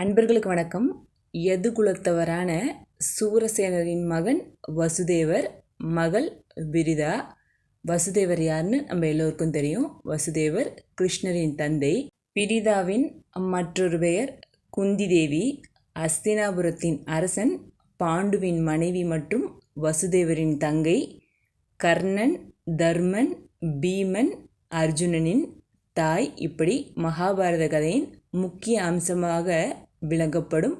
அன்பர்களுக்கு வணக்கம். எது குலத்தவரான சூரசேனரின் மகன் வசுதேவர் மகள் விரிதா. வசுதேவர் யாருன்னு நம்ம எல்லோருக்கும் தெரியும். வசுதேவர் கிருஷ்ணரின் தந்தை. பிரிதாவின் மற்றொரு பெயர் குந்தி தேவி அஸ்தினாபுரத்தின் அரசன் பாண்டுவின் மனைவி மற்றும் வசுதேவரின் தங்கை. கர்ணன் தர்மன் பீமன் அர்ஜுனனின் தாய். இப்படி மகாபாரத கதையின் முக்கிய அம்சமாக விளங்கப்படும்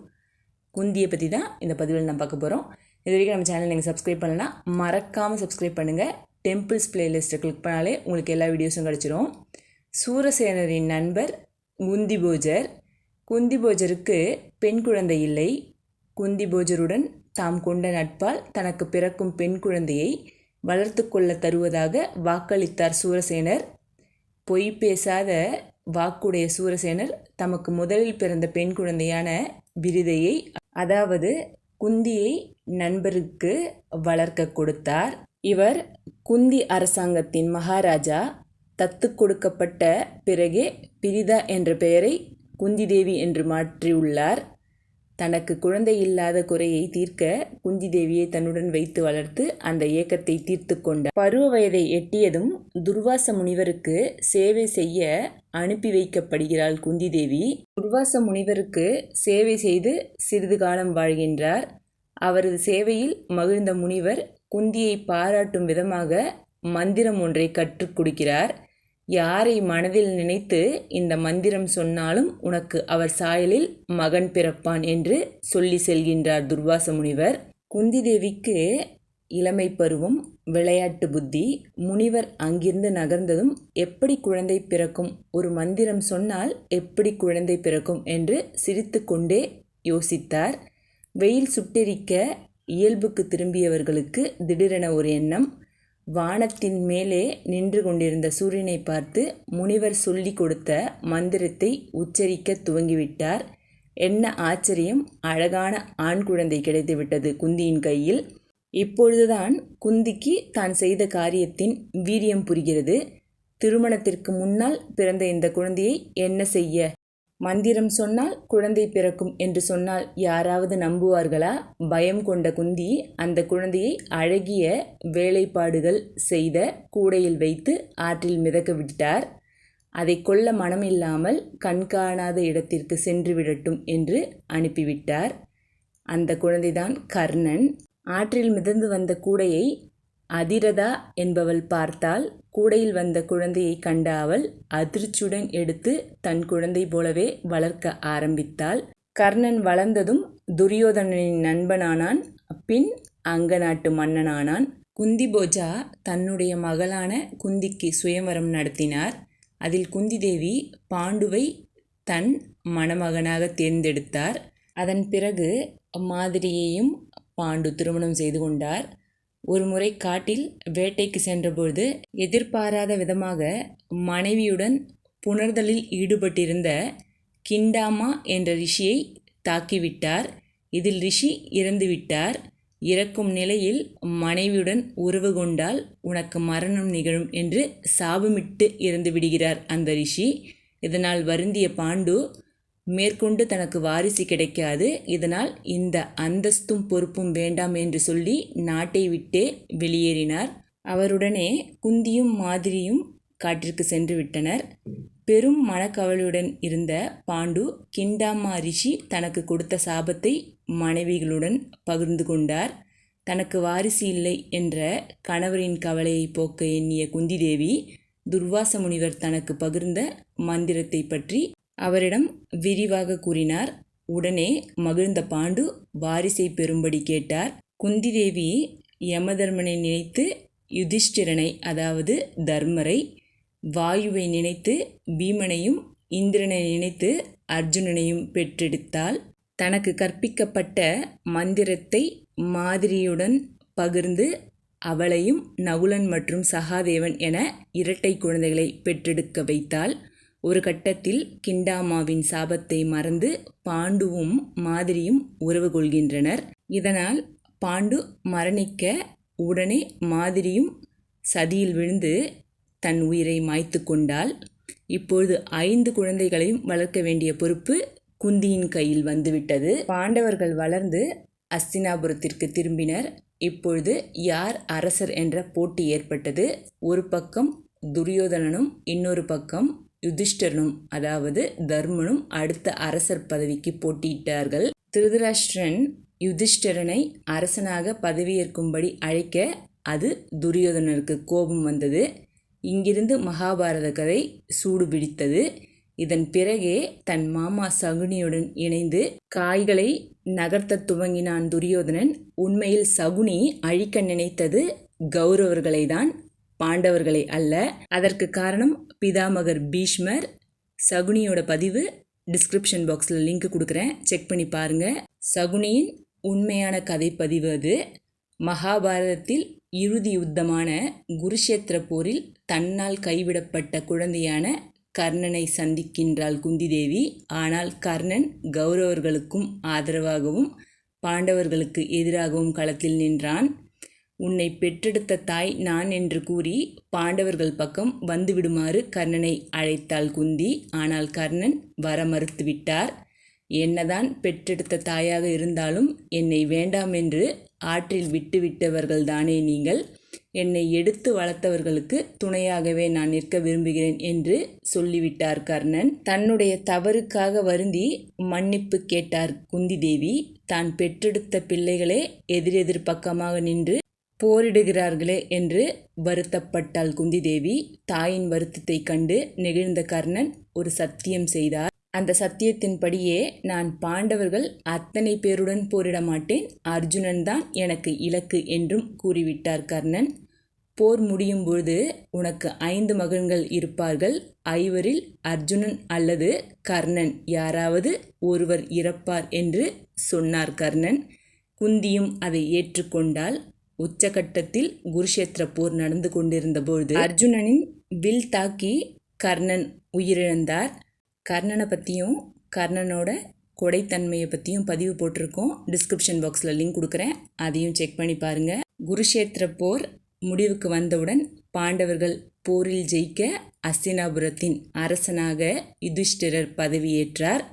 குந்தியை பற்றி தான் இந்த பதிவில் நான் பார்க்க போகிறோம் இது வரைக்கும் நம்ம சேனல் நீங்கள் சப்ஸ்கிரைப் பண்ணலாம் மறக்காமல் சப்ஸ்கிரைப் பண்ணுங்கள் டெம்பிள்ஸ் பிளேலிஸ்ட்டை கிளிக் பண்ணாலே உங்களுக்கு எல்லா வீடியோஸும் கிடச்சிரும். சூரசேனரின் நண்பர் குந்தி போஜர். குந்தி போஜருக்கு பெண் குழந்தை இல்லை. குந்தி போஜருடன் தாம் கொண்ட நட்பால் தனக்கு பிறக்கும் பெண் குழந்தையை வளர்த்து கொள்ள தருவதாக வாக்களித்தார் சூரசேனர். பொய் பேசாத வாக்குடைய சூரசேனர் தமக்கு முதலில் பிறந்த பெண் குழந்தையான விரிதையை அதாவது குந்தியை நண்பருக்கு வளர்க்க கொடுத்தார். இவர் குந்தி அரசாங்கத்தின் மகாராஜா. தத்து கொடுக்கப்பட்ட பிறகே பிரிதா என்ற பெயரை குந்தி தேவி என்று மாற்றியுள்ளார். தனக்கு குழந்தை இல்லாத குறையை தீர்க்க குந்தி தேவியை தன்னுடன் வைத்து வளர்த்து அந்த ஏக்கத்தை தீர்த்து கொண்டார் பருவ வயதை எட்டியதும் துர்வாச முனிவருக்கு சேவை செய்ய அனுப்பி வைக்கப்படுகிறாள் குந்தி தேவி துர்வாச முனிவருக்கு சேவை செய்து சிறிது காலம் வாழ்கின்றார். அவரது சேவையில் மகிழ்ந்த முனிவர் குந்தியை பாராட்டும் விதமாக மந்திரம் ஒன்றை கற்றுக் கொடுக்கிறார். யாரை மனதில் நினைத்து இந்த மந்திரம் சொன்னாலும் உனக்கு அவர் சாயலில் மகன் பிறப்பான் என்று சொல்லி செல்கின்றார் துர்வாச முனிவர். குந்தி தேவிக்கு இளமை பருவம் விளையாட்டு புத்தி முனிவர் அங்கிருந்து நகர்ந்ததும் எப்படி குழந்தை பிறக்கும் ஒரு மந்திரம் சொன்னால் எப்படி குழந்தை பிறக்கும் என்று சிரித்து கொண்டே யோசித்தார். வெயில் சுட்டெரிக்க இயல்புக்கு திரும்பியவர்களுக்கு திடீரென ஒரு எண்ணம் வானத்தின் மேலே நின்று கொண்டிருந்த சூரியனை பார்த்து முனிவர் சொல்லி கொடுத்த மந்திரத்தை உச்சரிக்க துவங்கிவிட்டார். என்ன ஆச்சரியம் அழகான ஆண் குழந்தை கிடைத்துவிட்டது குந்தியின் கையில். இப்பொழுதுதான் குந்திக்கு தான் செய்த காரியத்தின் வீரியம் புரிகிறது. திருமணத்திற்கு முன்னால் பிறந்த இந்த குழந்தையை என்ன செய்ய மந்திரம் சொன்னால் குழந்தை பிறக்கும் என்று சொன்னால் யாராவது நம்புவார்களா? பயம் கொண்ட குந்தி அந்த குழந்தையை அழகிய வேலைப்பாடுகள் செய்த கூடையில் வைத்து ஆற்றில் மிதக்க விட்டார். அதை கொல்ல மனமில்லாமல் கண்காணாத இடத்திற்கு சென்று விடட்டும் என்று அனுப்பிவிட்டார். அந்த குழந்தைதான் கர்ணன். ஆற்றில் மிதந்து வந்த கூடையை அதிரதா என்பவள் பார்த்தால் கூடையில் வந்த குழந்தையை கண்ட அவள் அதிர்ச்சியுடன் எடுத்து தன் குழந்தை போலவே வளர்க்க ஆரம்பித்தாள். கர்ணன் வளர்ந்ததும் துரியோதனனின் நண்பனானான். பின் அங்க நாட்டு மன்னனானான். குந்தி போஜா தன்னுடைய மகளான குந்திக்கு சுயவரம் நடத்தினார். அதில் குந்தி தேவி பாண்டுவை தன் மணமகனாக தேர்ந்தெடுத்தார். அதன் பிறகு மாதிரியையும் பாண்டு திருமணம் செய்து கொண்டார். ஒரு முறை காட்டில் வேட்டைக்கு சென்றபொழுது எதிர்பாராத விதமாக மனைவியுடன் புணர்தலில் ஈடுபட்டிருந்த கிண்டாமா என்ற ரிஷியை தாக்கிவிட்டார். இதில் ரிஷி இறந்துவிட்டார். இறக்கும் நிலையில் மனைவியுடன் உறவு கொண்டால் உனக்கு மரணம் நிகழும் என்று சாபமிட்டு இறந்து விடுகிறார் அந்த ரிஷி. இதனால் வருந்திய பாண்டு மேற்கொண்டு தனக்கு வாரிசு கிடைக்காது. இதனால் இந்த அந்தஸ்தும் பொறுப்பும் வேண்டாம் என்று சொல்லி நாட்டை விட்டே வெளியேறினார். அவருடனே குந்தியும் மாதிரியும் காட்டிற்கு சென்று விட்டனர். பெரும் மனக்கவலையுடன் இருந்த பாண்டு கிண்டாமா ரிஷி தனக்கு கொடுத்த சாபத்தை மனைவிகளுடன் பகிர்ந்து கொண்டார். தனக்கு வாரிசு இல்லை என்ற கணவரின் கவலையை போக்க எண்ணிய குந்திதேவி துர்வாச முனிவர் தனக்கு பகிர்ந்த மந்திரத்தை பற்றி அவரிடம் விரிவாக கூறினார். உடனே மகிழ்ந்த பாண்டு வாரிசை பெறும்படி கேட்டார். குந்திதேவி யமதர்மனை நினைத்து யுதிஷ்டிரனை அதாவது தர்மரை வாயுவை நினைத்து பீமனையும் இந்திரனை நினைத்து அர்ஜுனனையும் பெற்றெடுத்தால் தனக்கு கற்பிக்கப்பட்ட மந்திரத்தை மாதிரியுடன் பகிர்ந்து அவளையும் நகுலன் மற்றும் சகாதேவன் என இரட்டை குழந்தைகளை பெற்றெடுக்க வைத்தாள். ஒரு கட்டத்தில் கிண்டாமாவின் சாபத்தை மறந்து பாண்டுவும் மாதிரியும் உறவு கொள்கின்றனர். இதனால் பாண்டு மரணிக்க உடனே மாதிரியும் சதியில் விழுந்து தன் உயிரை மாய்த்து கொண்டால் இப்பொழுது ஐந்து குழந்தைகளையும் வளர்க்க வேண்டிய பொறுப்பு குந்தியின் கையில் வந்துவிட்டது. பாண்டவர்கள் வளர்ந்து அஸ்தினாபுரத்திற்கு திரும்பினர். இப்பொழுது யார் அரசர் என்ற போட்டி ஏற்பட்டது. ஒரு பக்கம் துரியோதனனும் இன்னொரு பக்கம் யுதிஷ்டரனும் அதாவது தர்மனும் அடுத்த அரசர் பதவிக்கு போட்டியிட்டார்கள். திருதராஷ்டிரன் யுதிஷ்டரனை அரசனாக பதவியேற்கும்படி அழைக்க அது துரியோதனருக்கு கோபம் வந்தது. இங்கிருந்து மகாபாரத கதை சூடு பிடித்தது. இதன் பிறகே தன் மாமா சகுனியுடன் இணைந்து காய்களை நகர்த்த துவங்கினான் துரியோதனன். உண்மையில் சகுனி அழிக்க நினைத்தது கௌரவர்களை தான் பாண்டவர்களை அல்ல. அதற்கு காரணம் பிதாமகர் பீஷ்மர். சகுனியோட பதிவு டிஸ்கிரிப்ஷன் பாக்ஸில் லிங்க் கொடுக்குறேன். செக் பண்ணி பாருங்கள் சகுனியின் உண்மையான கதை பதிவு அது. மகாபாரதத்தில் இறுதி யுத்தமான குருஷேத்திர போரில் தன்னால் கைவிடப்பட்ட குழந்தையான கர்ணனை சந்திக்கின்றாள் குந்திதேவி. ஆனால் கர்ணன் கௌரவர்களுக்கும் ஆதரவாகவும் பாண்டவர்களுக்கு எதிராகவும் களத்தில் நின்றான். உன்னை பெற்றெடுத்த தாய் நான் என்று கூறி பாண்டவர்கள் பக்கம் வந்துவிடுமாறு கர்ணனை அழைத்தாள் குந்தி. ஆனால் கர்ணன் வர மறுத்துவிட்டார் என்னதான் பெற்றெடுத்த தாயாக இருந்தாலும் என்னை வேண்டாம் என்று ஆற்றில் விட்டுவிட்டவர்கள் தானே நீங்கள். என்னை எடுத்து வளர்த்தவர்களுக்கு துணையாகவே நான் நிற்க விரும்புகிறேன் என்று சொல்லிவிட்டார் கர்ணன். தன்னுடைய தவறுக்காக வருந்தி மன்னிப்பு கேட்டார் குந்தி தேவி. தான் பெற்றெடுத்த பிள்ளைகளே எதிரெதிர் பக்கமாக நின்று போரிடுகிறார்களே என்று வருத்தப்பட்டாள் குந்தி தேவி தாயின் வருத்தத்தை கண்டு நெகிழ்ந்த கர்ணன் ஒரு சத்தியம் செய்தார். அந்த சத்தியத்தின்படியே நான் பாண்டவர்கள் அத்தனை பேருடன் போரிட மாட்டேன். அர்ஜுனன் தான் எனக்கு இலக்கு என்றும் கூறிவிட்டார் கர்ணன். போர் முடியும் பொழுது உனக்கு ஐந்து மகன்கள் இருப்பார்கள். ஐவரில் அர்ஜுனன் அல்லது கர்ணன் யாராவது ஒருவர் இறப்பார் என்று சொன்னார் கர்ணன். குந்தியும் அதை ஏற்றுக்கொண்டால் உச்சகட்டத்தில் குருஷேத்திர போர் நடந்து கொண்டிருந்தபோது அர்ஜுனனின் வில் தாக்கி கர்ணன் உயிரிழந்தார். கர்ணனை பற்றியும் கர்ணனோட கொடைத்தன்மையை பற்றியும் பதிவு போட்டிருக்கோம். டிஸ்கிரிப்ஷன் பாக்ஸில் லிங்க் கொடுக்குறேன். அதையும் செக் பண்ணி பாருங்கள் குருஷேத்திர போர் முடிவுக்கு வந்தவுடன் பாண்டவர்கள் போரில் ஜெயிக்க அஸ்தினாபுரத்தின் அரசனாக யுதிஷ்டிரர் பதவியேற்றார்.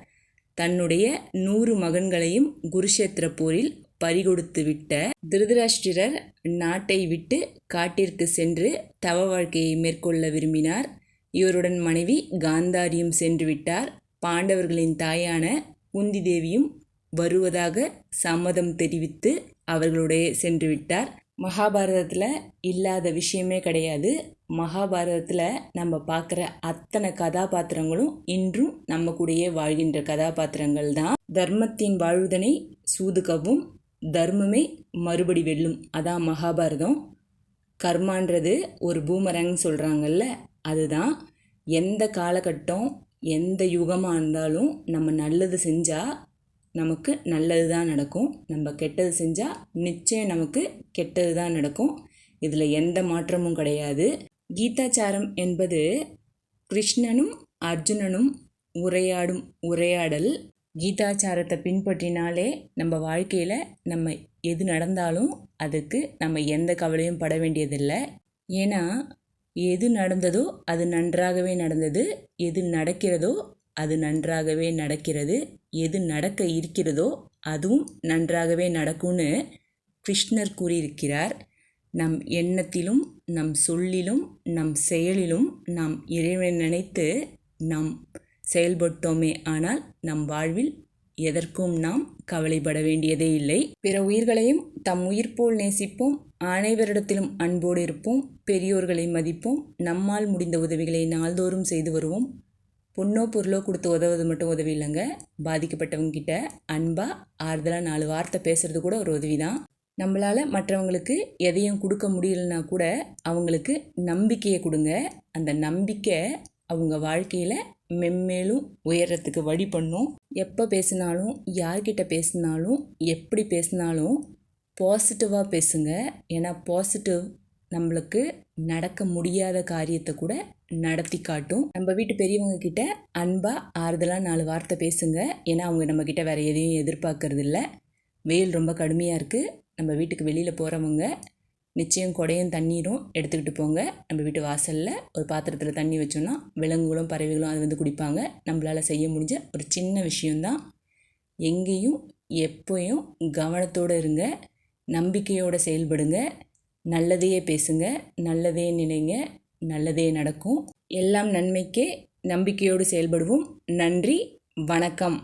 தன்னுடைய நூறு மகன்களையும் குருஷேத்திர போரில் பறிகொடுத்து விட்ட திருதராஷ்டிரர் நாட்டை விட்டு காட்டிற்கு சென்று தவ வாழ்க்கையை மேற்கொள்ள விரும்பினார். இவருடன் மனைவி காந்தாரியும் சென்று விட்டார். பாண்டவர்களின் தாயான குந்தி தேவியும் வருவதாக சம்மதம் தெரிவித்து அவர்களுடைய சென்று விட்டார். மகாபாரதத்தில் இல்லாத விஷயமே கிடையாது. மகாபாரதத்தில் நம்ம பார்க்குற அத்தனை கதாபாத்திரங்களும் இன்றும் நம்ம கூடயே வாழ்கின்ற கதாபாத்திரங்கள் தான் தர்மத்தின் வாழ்வுதனை சூதுகவும் தர்மமே மறுபடி வெல்லும். அதான் மகாபாரதம். கர்மான்றது ஒரு பூமரங் சொல்கிறாங்கல்ல அதுதான். எந்த காலகட்டம் எந்த யுகமாக இருந்தாலும் நம்ம நல்லது செஞ்சால் நமக்கு நல்லது தான் நடக்கும். நம்ம கெட்டது செஞ்சால் நிச்சயம் நமக்கு கெட்டது தான் நடக்கும். இதில் எந்த மாற்றமும் கிடையாது. கீதாச்சாரம் என்பது கிருஷ்ணனும் அர்ஜுனனும் உரையாடும் உரையாடல். கீதாச்சாரத்தை பின்பற்றினாலே நம்ம வாழ்க்கையில் நம்ம எது நடந்தாலும் அதுக்கு நம்ம எந்த கவலையும் பட வேண்டியதில்லை. ஏன்னா எது நடந்ததோ அது நன்றாகவே நடந்தது. எது நடக்கிறதோ அது நன்றாகவே நடக்கிறது. எது நடக்க இருக்கிறதோ அதுவும் நன்றாகவே நடக்கும்னு கிருஷ்ணர் கூறியிருக்கிறார். நம் எண்ணத்திலும் நம் சொல்லிலும் நம் செயலிலும் நாம் இறைவனை நினைத்து நம் செயல்பட்டோமே ஆனால் நம் வாழ்வில் எதற்கும் நாம் கவலைப்பட வேண்டியதே இல்லை. பிற உயிர்களையும் தம் உயிர் போல் நேசிப்போம். அனைவரிடத்திலும் அன்போடு இருப்போம். பெரியோர்களை மதிப்போம். நம்மால் முடிந்த உதவிகளை நாள்தோறும் செய்து வருவோம். பொண்ணோ பொருளோ கொடுத்து உதவுவது மட்டும் உதவி இல்லைங்க. பாதிக்கப்பட்டவங்க கிட்ட அன்பாக ஆறுதலாக நாலு வார்த்தை பேசுகிறது கூட ஒரு உதவி தான் நம்மளால் மற்றவங்களுக்கு எதையும் கொடுக்க முடியலனா கூட அவங்களுக்கு நம்பிக்கையை கொடுங்க. அந்த நம்பிக்கை அவங்க வாழ்க்கையில் மென்மேலும் உயர்றத்துக்கு வழி பண்ணும். எப்போ பேசினாலும் யார்கிட்ட பேசினாலும் எப்படி பேசினாலும் பாசிட்டிவாக பேசுங்க. ஏன்னா பாசிட்டிவ் நம்மளுக்கு நடக்க முடியாத காரியத்தை கூட நடத்தி காட்டும். நம்ம வீட்டு பெரியவங்க கிட்ட அன்பாக ஆறுதலாக நாலு வார்த்தை பேசுங்க. ஏன்னா அவங்க நம்மக்கிட்ட வேறு எதையும் எதிர்பார்க்கறது இல்லை வெயில் ரொம்ப கடுமையாக இருக்குது நம்ம வீட்டுக்கு வெளியில் போகிறவங்க நிச்சயம் குடையும் தண்ணீரும் எடுத்துக்கிட்டு போங்க. நம்ம வீட்டு வாசலில் ஒரு பாத்திரத்தில் தண்ணி வச்சோன்னா விலங்குகளும் பறவைகளும் அது வந்து குடிப்பாங்க. நம்மளால் செய்ய முடிஞ்ச ஒரு சின்ன விஷயந்தான் எங்கேயும் எப்போயும் கவனத்தோடு இருங்க. நம்பிக்கையோடு செயல்படுங்க. நல்லதையே பேசுங்க. நல்லதே நினைங்க. நல்லதே நடக்கும். எல்லாம் நன்மைக்கே நம்பிக்கையோடு செயல்படுவோம். நன்றி. வணக்கம்.